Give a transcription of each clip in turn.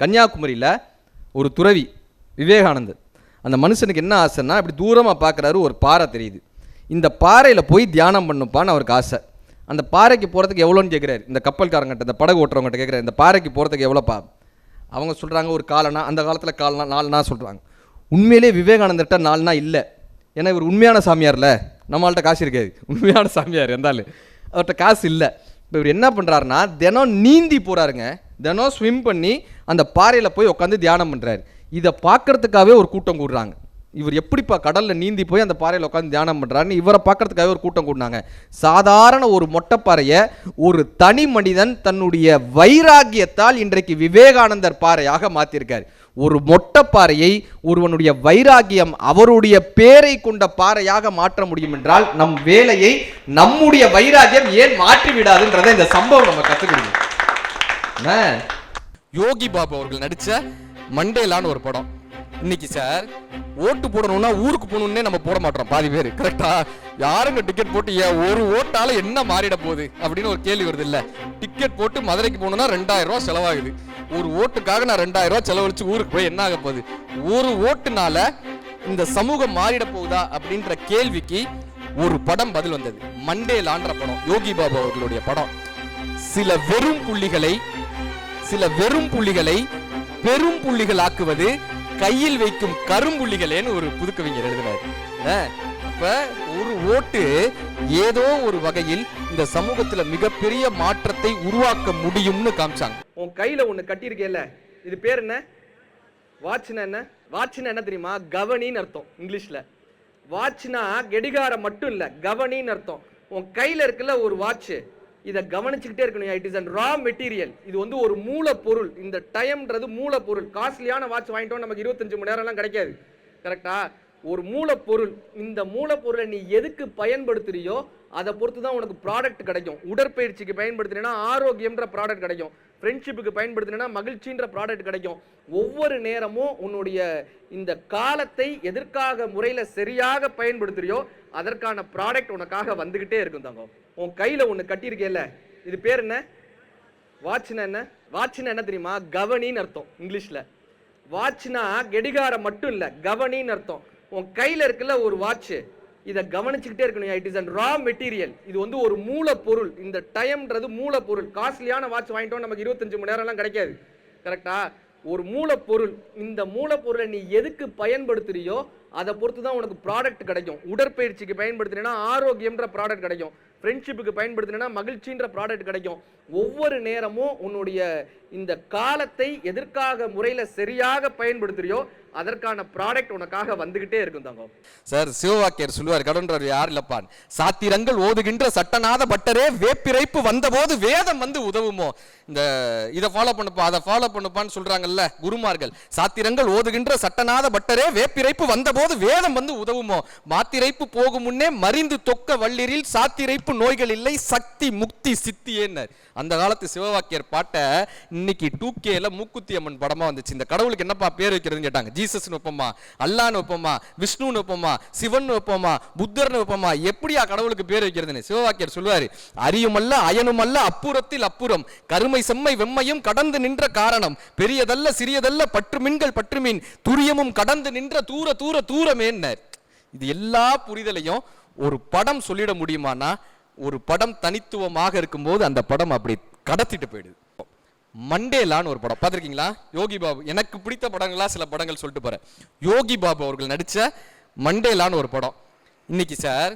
கன்னியாகுமரியில் ஒரு துறவி விவேகானந்தர் அந்த மனுஷனுக்கு என்ன ஆசைன்னா இப்படி தூரமாக பார்க்குறாரு ஒரு பாறை தெரியுது. இந்த பாறையில் போய் தியானம் பண்ணுப்பான்னு அவருக்கு ஆசை. அந்த பாறைக்கு போகிறதுக்கு எவ்வளோன்னு கேட்குறாரு இந்த கப்பல்காரங்கிட்ட இந்த படகு ஓட்டுறவங்ககிட்ட கேட்குறாரு இந்த பாறைக்கு போகிறதுக்கு எவ்வளோப்பா அவங்க சொல்கிறாங்க ஒரு காலனா அந்த காலத்தில் காலனா நாலுனா சொல்கிறாங்க உண்மையிலே விவேகானந்தர்கிட்ட நாலுனா இல்லை. ஏன்னா இவர் உண்மையான சாமியார்ல. நம்மள்கிட்ட காசு இருக்காது. உண்மையான சாமியார் இருந்தாலும் அவர்கிட்ட காசு இல்லை. இப்போ இவர் என்ன பண்ணுறாருன்னா தினம் நீந்தி போகிறாருங்க தினம் ஸ்விம் பண்ணி அந்த பாறையில் போய் உட்காந்து தியானம் பண்ணுறாரு இதை பார்க்கறதுக்காகவே ஒரு கூட்டம் கூடுறாங்க. இவர் எப்படிப்பா கடலில் நீந்தி போய் அந்த பாறையில் உட்காந்து தியானம் பண்ணுறாருன்னு இவரை பார்க்கறதுக்காகவே ஒரு கூட்டம் கூடினாங்க. சாதாரண ஒரு மொட்டைப்பாறையை ஒரு தனி மனிதன் தன்னுடைய வைராகியத்தால் இன்றைக்கு விவேகானந்தர் பாறையாக மாற்றிருக்கார் ஒரு மொட்டைப்பாறையை ஒருவனுடைய வைராகியம் அவருடைய பேரை கொண்ட பாறையாக மாற்ற முடியும் என்றால் நம் வேலையை நம்முடைய வைராகியம் ஏன் மாற்றி விடாதுன்றதை இந்த சம்பவம் நம்ம கற்றுக்கிடுங்க யோகி பாபு அவர்கள் நடிச்ச மண்டேலான்னு ஒரு படம். இன்னைக்கு சார் ஓட்டு போடணும்னா ஊருக்கு போகணும்னே நம்ம போட மாட்டோம் பாதி பேர். கரெக்டா யாருங்க டிக்கெட் போட்டு ஏன் ஒரு ஓட்டால என்ன மாறிட போகுது அப்படின்னு ஒரு கேள்வி வருது இல்ல. டிக்கெட் போட்டு மதுரைக்கு போகணும்னா ரெண்டாயிரம் ரூபா செலவாகுது. ஒரு ஓட்டுக்காக நான் ரெண்டாயிரம் ரூபா செலவழிச்சு ஊருக்கு போய் என்ன ஆக போகுது? ஒரு ஓட்டுனால இந்த சமூகம் மாறிட போகுதா அப்படின்ற கேள்விக்கு ஒரு படம் பதில் வந்தது. மண்டேலான்ற படம் யோகி பாபு அவர்களுடைய படம். சில வெறும் புள்ளிகளை சில வெறும் புள்ளிகளை பெரும் புள்ளிகள் ஆக்குவது கையில் வைக்கும் கரும்புள்ளிகளேன்னு ஒரு புதுக்கவிஞர் எழுதினார். அப்ப ஒரு ஓட்டு ஏதோ ஒரு வகையில் இந்த சமூகத்துல மிகப்பெரிய மாற்றத்தை உருவாக்க முடியும்னு காமிச்சாங்க. உன் கையில ஒண்ணு கட்டியிருக்கேல்ல இது பேர் என்ன? வாட்ச்னா என்ன? வாட்ச்னா என்ன தெரியுமா? கவனின்னு அர்த்தம் இங்கிலீஷ்ல. வாட்ச்னா கெடிகாரம் மட்டும் இல்ல கவனின்னு அர்த்தம். உன் கையில இருக்குல்ல ஒரு வாட்ச் இதை கவனிச்சுக்கிட்டே இருக்கணும் it is and raw material இது வந்து ஒரு மூலப்பொருள். இந்த டைம்ன்றது மூலப்பொருள். காஸ்ட்லியான வாட்ச் வாங்கிட்டோம் நமக்கு இருபத்தஞ்சு மணி நேரம்லாம் கிடைக்காது. கரெக்டா ஒரு மூலப்பொருள். இந்த மூலப்பொருளை நீ எதுக்கு பயன்படுத்துறியோ அதை பொறுத்து தான் உனக்கு ப்ராடக்ட் கிடைக்கும். உடற்பயிற்சிக்கு பயன்படுத்தினா ஆரோக்கியம்ன்ற ப்ராடக்ட் கிடைக்கும். ஃப்ரெண்ட்ஷிப்புக்கு பயன்படுத்தினா மகிழ்ச்சின்ற ப்ராடக்ட் கிடைக்கும். ஒவ்வொரு நேரமும் உன்னுடைய இந்த காலத்தை எதற்காக முறையில் சரியாக பயன்படுத்துறியோ அதற்கான ப்ராடக்ட் உனக்காக வந்துக்கிட்டே இருக்கும் தங்கம். உன் கையில் ஒன்று கட்டியிருக்கேல்ல இது பேர் என்ன? வாட்ச்னா என்ன? வாட்ச்னா என்ன தெரியுமா? கவனின்னு அர்த்தம் இங்கிலீஷில். வாட்ச்னா கெடிகாரம் மட்டும் இல்லை கவனின்னு அர்த்தம். உன் கையில் இருக்குல்ல ஒரு வாட்ச்சு இதை கவனிச்சுக்கிட்டே இருக்கணும் it is and raw material இது வந்து ஒரு மூலப்பொருள். இந்த டைம்ன்றது மூலப்பொருள். காஸ்ட்லியான வாட்ச் வாங்கிட்டோம் நமக்கு இருபத்தஞ்சு மணி நேரம்லாம் கிடைக்காது. கரெக்டா ஒரு மூலப்பொருள். இந்த மூலப்பொருளை நீ எதுக்கு பயன்படுத்துறியோ அதை பொறுத்து தான் உனக்கு ப்ராடக்ட் கிடைக்கும். உடற்பயிற்சிக்கு பயன்படுத்தினா ஆரோக்கியம்ன்ற ப்ராடக்ட் கிடைக்கும். ஃப்ரெண்ட்ஷிப்புக்கு பயன்படுத்தினா மகிழ்ச்சின்ற ப்ராடக்ட் கிடைக்கும். ஒவ்வொரு நேரமும் உன்னுடைய இந்த காலத்தை எதற்காக முறையில் சரியாக பயன்படுத்துறியோ அதற்கான ப்ராடக்ட் உனக்காக வந்துகிட்டே இருக்கும் தங்கம். சார் சிவவாக்கியர் சொல்லுவார் கடன்றார் யார் இல்லப்பான்? சாத்திரங்கள் ஓதுகின்ற சட்டநாத பட்டரே வேப்பிரைப்பு வந்தபோது வேதம் வந்து உதவுமோ? இந்த இதை ஃபாலோ பண்ணுப்பா அதை ஃபாலோ பண்ணுப்பான்னு சொல்றாங்கல்ல குருமார்கள். சாத்திரங்கள் ஓதுகின்ற சட்டநாத பட்டரே வேப்பிரைப்பு வந்தபோது வேதம் வந்து உதவுமோ? மாத்திரைப்பு போகும் முன்னே மறிந்து தொக்க வள்ளிரில் சாத்திரைப்பு நோய்கள் இல்லை சக்தி முக்தி சித்தியேன்னர் அந்த காலத்து சிவவாக்கியர் பாட்டை இன்னைக்கு டூ கேல மூக்குத்தி அம்மன் படமா வந்துச்சு. இந்த கடவுளுக்கு என்னப்பா பேர் வைக்கிறதுன்னு கேட்டாங்க. ஜீசஸ்னு வைப்போமா அல்லான்னு வைப்போமா விஷ்ணுன்னு வைப்போமா சிவன் வைப்போமா புத்தர்னு வைப்போமா எப்படியா கடவுளுக்கு பேர் வைக்கிறதுன்னு சிவவாக்கியர் சொல்லுவாரு. அரியுமல்ல அயனுமல்ல அப்புறத்தில் அப்புறம். கருமை செம்மை வெம்மையும் கடந்து நின்ற காரணம். பெரியதல்ல சிறியதல்ல பற்றுமின்கள் பற்றுமின் துரியமும் கடந்து நின்ற தூர தூர தூரமேன்னர் இது எல்லா புரிதலையும் ஒரு படம் சொல்லிட முடியுமானா ஒரு படம் தனித்துவமாக இருக்கும்போது அந்த படம் அப்படி கடத்திட்டு போயிடுது. மண்டேலான்னு ஒரு படம். பார்த்துருக்கீங்களா? யோகி பாபு. எனக்கு பிடித்த படங்களா சில படங்கள் சொல்லிட்டு போகிறேன் யோகி பாபு அவர்கள் நடித்த மண்டேலான்னு ஒரு படம். இன்னைக்கு சார்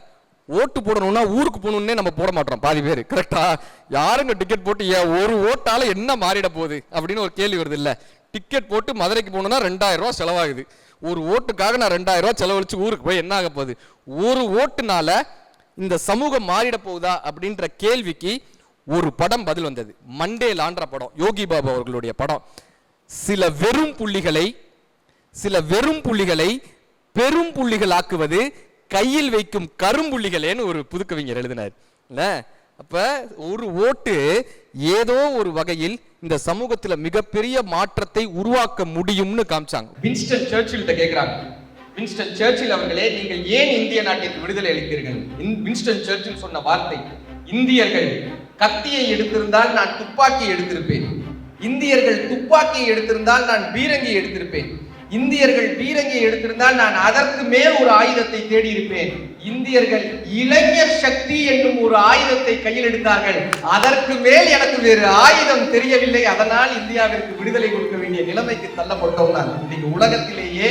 ஓட்டு போடணும்னா ஊருக்கு போகணும்னே நம்ம போட மாட்டோம் பாதி பேர். கரெக்டா யாருங்க டிக்கெட் போட்டு ஏன் ஒரு ஓட்டால என்ன மாறிட போகுது? அப்படின்னு ஒரு கேள்வி வருது இல்லை. டிக்கெட் போட்டு மதுரைக்கு போகணும்னா ரெண்டாயிரம் ரூபா செலவாகுது. ஒரு ஓட்டுக்காக நான் ரெண்டாயிரம் ரூபா செலவழிச்சு ஊருக்கு போய் என்ன ஆக போகுது? ஒரு ஓட்டுனால இந்த சமூகம் மாறிட போகுதா அப்படின்ற கேள்விக்கு ஒரு படம் பதில் வந்தது. மண்டேலான்ற படம் யோகி பாபு அவர்களுடைய படம். சில வெறும் புள்ளிகளை சில வெறும் புள்ளிகளை பெரும் புள்ளிகள் ஆக்குவது கையில் வைக்கும் கரும்புள்ளிகளேன்னு ஒரு புதுக்கவிஞர் எழுதினார். இல்லை? அப்போ ஒரு ஓட்டு ஏதோ ஒரு வகையில் இந்த சமூகத்துல மிகப்பெரிய மாற்றத்தை உருவாக்க முடியும்னு காமிச்சாங்க. வின்ஸ்டன் சர்ச்சில் கேட்குறாங்க வின்ஸ்டன் சர்ச்சில் அவர்களே நீங்கள் ஏன் இந்திய நாட்டிற்கு விடுதலை அளித்தீர்கள்? இன்- வின்ஸ்டன் சர்ச்சில் சொன்ன வார்த்தை இந்தியர்கள் கத்தியை எடுத்திருந்தால் நான் துப்பாக்கி எடுத்திருப்பேன். இந்தியர்கள் துப்பாக்கியை எடுத்திருந்தால் நான் பீரங்கி எடுத்திருப்பேன். இந்தியர்கள் பீரங்கி எடுத்திருந்தால் நான் அதற்கு மேல் ஒரு ஆயுதத்தை தேடி இருப்பேன் இந்தியர்கள் இளைஞர் சக்தி என்னும் ஒரு ஆயுதத்தை கையில் எடுத்தார்கள். அதற்கு மேல் எனக்கு வேறு ஆயுதம் தெரியவில்லை. அதனால் இந்தியாவிற்கு விடுதலை கொடுக்க வேண்டிய நிலைமைக்கு தள்ளப்பட்டோம் நாங்கள் இன்னைக்கு உலகத்திலேயே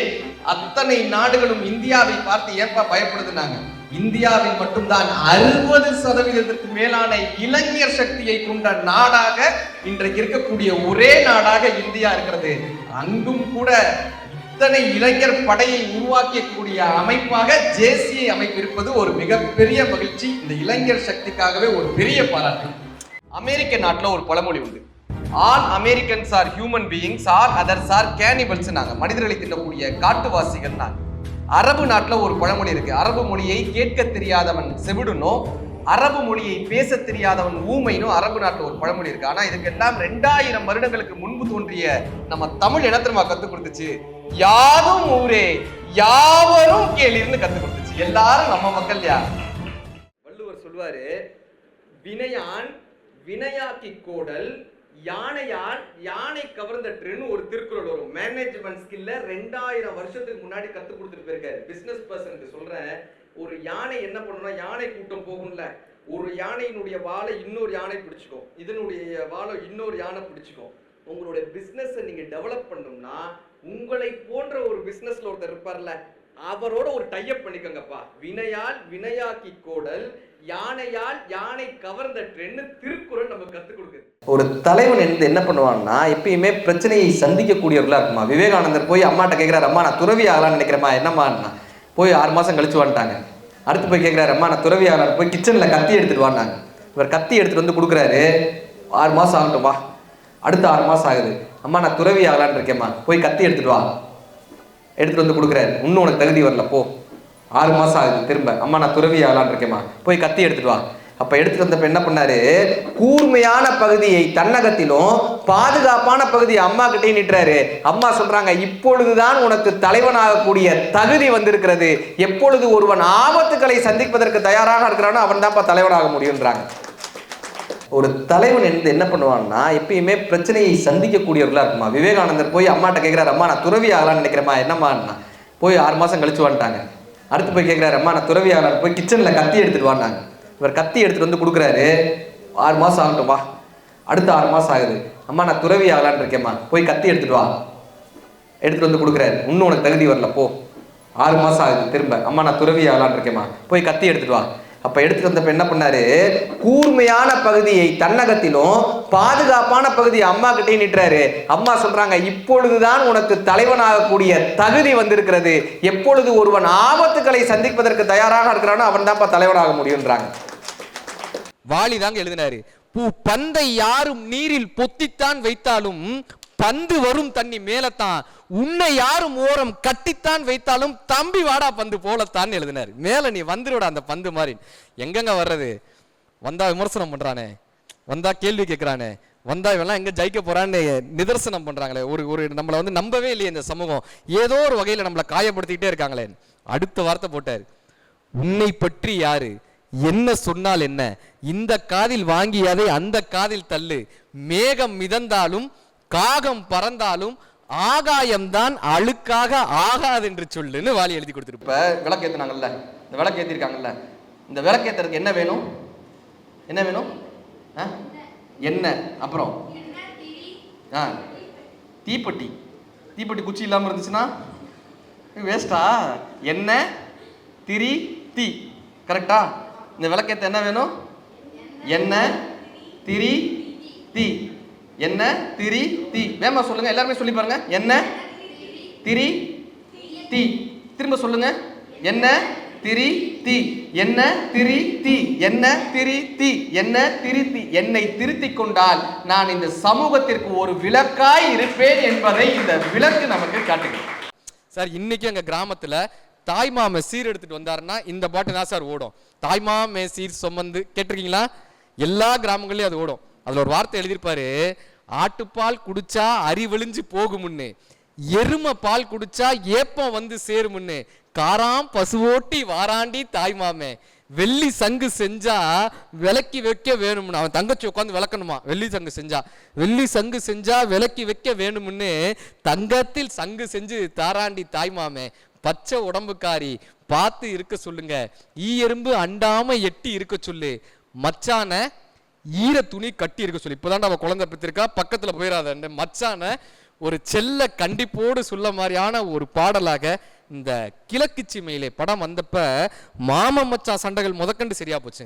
அத்தனை நாடுகளும் இந்தியாவை பார்த்து ஏப்பா பயப்படுதுனாங்க இந்தியாவில் மட்டும்தான் அறுபது சதவீதத்திற்கு மேலான இளைஞர் சக்தியை கொண்ட நாடாக இன்றைக்கு இருக்கக்கூடிய ஒரே நாடாக இந்தியா இருக்கிறது. அங்கும் கூட இத்தனை இளைஞர் படையை உருவாக்கக்கூடிய அமைப்பாக ஜேசிஐ அமைப்பு இருப்பது ஒரு மிகப்பெரிய மகிழ்ச்சி. இந்த இளைஞர் சக்திக்காகவே ஒரு பெரிய பாராட்டு. அமெரிக்க நாட்டில் ஒரு பழமொழி உண்டு. All Americans are human beings are others are cannibals நாங்கள் மனிதர்களை தின்னக்கூடிய காட்டுவாசிகள் நாங்கள் அரபு நாட்டில் ஒரு பழமொழி இருக்கு. அரபு மொழியை கேட்க தெரியாதவன் செவிடுனோ அரபு மொழியை பேச தெரியாதவன் ஊமைனும் அரபு நாட்டில் ஒரு பழமொழி இருக்கு. ஆனால் இதுக்கெல்லாம் ரெண்டாயிரம் வருடங்களுக்கு முன்பு தோன்றிய நம்ம தமிழ் இனத்திரமா கற்றுக் கொடுத்துச்சு. யாதும் ஊரே யாவரும் கேளிர்னு கத்து கொடுத்துச்சு. எல்லாரும் நம்ம மக்கள் யார்? வள்ளுவர் சொல்வாரு வினையான் வினையாக்கி கோடல் யானையான் யானை கவர்ந்தற்றுன்னு ஒரு திருக்குறள் வரும். மேனேஜ்மெண்ட் ஸ்கில்ல ரெண்டாயிரம் வருஷத்துக்கு முன்னாடி கத்து கொடுத்துட்டு போயிருக்காரு. பிசினஸ் பர்சனுக்கு சொல்றேன் ஒரு யானை என்ன பண்ணணும்னா யானை கூட்டம் போகும்ல. ஒரு யானையினுடைய வாழை இன்னொரு யானை பிடிச்சிக்கும். இதனுடைய வாழை இன்னொரு யானை பிடிச்சிக்கும். உங்களுடைய பிஸ்னஸை நீங்கள் டெவலப் பண்ணணும்னா உங்களை போன்ற ஒரு பிஸ்னஸில் ஒருத்தர் இருப்பார்ல அவரோட ஒரு டைப் பண்ணிக்கோங்கப்பா. வினையால் வினையாக்கி கோடல் யானையால் யானை கவர்ந்த ட்ரென்னு திருக்குறள் நம்ம கற்றுக் கொடுக்குது. ஒரு தலைவன் வந்து என்ன பண்ணுவான்னா எப்பயுமே பிரச்சனையை சந்திக்கக்கூடியவர்களா இருக்குமா? விவேகானந்தர் போய் அம்மாட்ட கேட்குறாரு அம்மா நான் துறவி ஆகலாம்னு நினைக்கிறேம்மா என்னம்மாண்ணா போய் ஆறு மாதம் கழிச்சு வந்துட்டாங்க. அடுத்து போய் கேட்குறாரு அம்மா நான் துறவி ஆகலான்னு போய் கிச்சனில் கத்தி எடுத்துட்டு வானாங்க இவர் கத்தி எடுத்துகிட்டு வந்து கொடுக்குறாரு. ஆறு மாதம் ஆகட்டும் வா. அடுத்து ஆறு மாதம் ஆகுது. அம்மா நான் துறவி ஆகலான் இருக்கேம்மா. போய் கத்தி எடுத்துட்டு வா. எடுத்துட்டு வந்து கொடுக்குறாரு இன்னும் உனக்கு தகுதி வரல போ. ஆறு மாதம் ஆகுது திரும்ப. அம்மா நான் துறவி ஆகலான் இருக்கேம்மா. போய் கத்தி எடுத்துட்டு வா. அப்ப எடுத்துட்டு வந்தப்ப என்ன பண்ணாரு? கூர்மையான பகுதியை தன்னகத்திலும் பாதுகாப்பான பகுதியை அம்மா கிட்டே நிட்டுறாரு. அம்மா சொல்றாங்க இப்பொழுதுதான் உனக்கு தலைவனாகக்கூடிய தகுதி வந்திருக்கிறது. எப்பொழுது ஒருவன் ஆபத்துக்களை சந்திப்பதற்கு தயாராக இருக்கிறானோ அவன் தான்ப்பா தலைவனாக முடியுன்றாங்க ஒரு தலைவன் இருந்து என்ன பண்ணுவான்னா எப்பயுமே பிரச்சனையை சந்திக்கக்கூடியவர்களா இருக்குமா? விவேகானந்தர் போய் அம்மாட்ட கேட்குறாரு அம்மா நான் துறவி ஆகலாம்னு நினைக்கிறேம்மா என்னம்மாண்ணா போய் ஆறு மாசம் கழிச்சு வந்துட்டாங்க. அடுத்து போய் கேட்குறாரு அம்மா நான் துறவி ஆகலான்னு போய் கிச்சன்ல கத்தி எடுத்துட்டு வான்னாங்க. இவர் கத்தி எடுத்துட்டு வந்து கொடுக்குறாரு. ஆறு மாசம் ஆகட்டும் வா. அடுத்து ஆறு மாசம் ஆகுது. அம்மா நான் துறவி ஆகலான்னு இருக்கேம்மா. போய் கத்தி எடுத்துட்டு வா. எடுத்துட்டு வந்து கொடுக்குறாரு. இன்னும் உனக்கு தகுதி வரல போ. ஆறு மாசம் ஆகுது திரும்ப. அம்மா நான் துறவி ஆகலான் இருக்கேம்மா. போய் கத்தி எடுத்துட்டு வா. அப்ப எடுத்துட்டு வந்தப்ப என்ன பண்ணாரு? கூர்மையான பகுதியை தன்னகத்திலும் பாதுகாப்பான பகுதியை அம்மா கிட்டே நிட்டுறாரு. அம்மா சொல்றாங்க இப்பொழுதுதான் உனக்கு தலைவனாகக்கூடிய தகுதி வந்திருக்கிறது. எப்பொழுது ஒருவன் ஆபத்துக்களை சந்திப்பதற்கு தயாராக இருக்கிறானோ அவன் தான்ப்பா தலைவனாக முடியுன்றாங்க வாலி தாங்க எழுதினாரு. பூ பந்தை யாரும் நீரில் பொத்தித்தான் வைத்தாலும் பந்து வரும் தண்ணி மேலத்தான். உன்னை யாரும் ஓரம் கட்டித்தான் வைத்தாலும் தம்பி வாடா பந்து போலத்தான் எழுதினார். மேல நீ வந்துருடா அந்த பந்து மாதிரி. எங்கெங்க வர்றது? வந்தா விமர்சனம் பண்றானே. வந்தா கேள்வி கேட்கிறானே வந்தா இவெல்லாம் எங்க ஜெயிக்க போறான்னு நிதர்சனம் பண்றாங்களே. ஒரு ஒரு நம்மளை வந்து நம்பவே இல்லையே இந்த சமூகம். ஏதோ ஒரு வகையில நம்மளை காயப்படுத்திக்கிட்டே இருக்காங்களே. அடுத்த வார்த்தை போட்டார். உன்னை பற்றி யாரு? என்ன சொன்னால் என்ன? இந்த காதில் வாங்கியதை அந்த காதில் தள்ளு. மேகம் மிதந்தாலும் காகம் பறந்தாலும் ஆகாயம்தான் அழுக்காக ஆகாது என்று சொல்லுன்னு வாலி எழுதி கொடுத்துருப்ப விளக்கு விளக்கேத்துனாங்கல்ல இந்த விளக்கேத்திருக்காங்கல்ல இந்த விளக்கேத்துறதுக்கு என்ன வேணும்? என்ன வேணும்? ஆ? அப்புறம்? ஆ. தீப்பெட்டி. தீப்பெட்டி குச்சி இல்லாமல் இருந்துச்சுன்னா வேஸ்டா என்ன திரி தீ. கரெக்டா இந்த விளக்கேற்ற என்ன வேணும்? என்ன திரி தீ. என்ன? திரி தீ. வேமா சொல்லுங்க. எல்லாருமே சொல்லி பாருங்க. என்ன? திரி தீ. திரும்ப சொல்லுங்க. என்ன? திரி தீ. என்ன? திரி தீ. என்ன? திரி தீ. என்ன? திருத்தி என்னை திருத்தி கொண்டால் நான் இந்த சமூகத்திற்கு ஒரு விளக்காய் இருப்பேன் என்பதை இந்த விளக்கு நமக்கு காட்டுகிறது. சார் இன்னைக்கு எங்க கிராமத்துல தாய்மாம சீர் எடுத்துட்டு வந்தாருன்னா இந்த பாட்டு தான் சார் ஓடும். தாய்மாமே சீர் சுமந்து கேட்டிருக்கீங்களா? எல்லா கிராமங்களையும் அது ஓடும். அதில் ஒரு வார்த்தை எழுதியிருப்பாரு ஆட்டுப்பால் குடிச்சா அறிவெளிஞ்சு போகுமுன்னு எருமை பால் குடிச்சா ஏப்பம் வந்து சேருமுன்னு காராம் பசுவோட்டி வாராண்டி தாய்மாமே வெள்ளி சங்கு செஞ்சா விலக்கி வைக்க வேணும்னு அவன் தங்கச்சி உட்காந்து விளக்கணுமா? வெள்ளி சங்கு செஞ்சா வெள்ளி சங்கு செஞ்சா விலக்கி வைக்க வேணும்னு தங்கத்தில் சங்கு செஞ்சு தாராண்டி தாய்மாமே பச்சை உடம்புக்காரி பார்த்து இருக்க சொல்லுங்க ஈ எறும்பு அண்டாம எட்டி இருக்க சொல்லு மச்சான ஈர துணி கட்டி இருக்க சொல்லி. இப்போதான் அவ குழந்தை பெற்றிருக்கா. பக்கத்துல போயிடாத மச்சான ஒரு செல்ல கண்டிப்போடு சொல்ல மாதிரியான ஒரு பாடலாக இந்த கிழக்கு சிமையிலே படம் வந்தப்ப மாம மச்சா சண்டைகள் முதற்கண்டு சரியா போச்சு.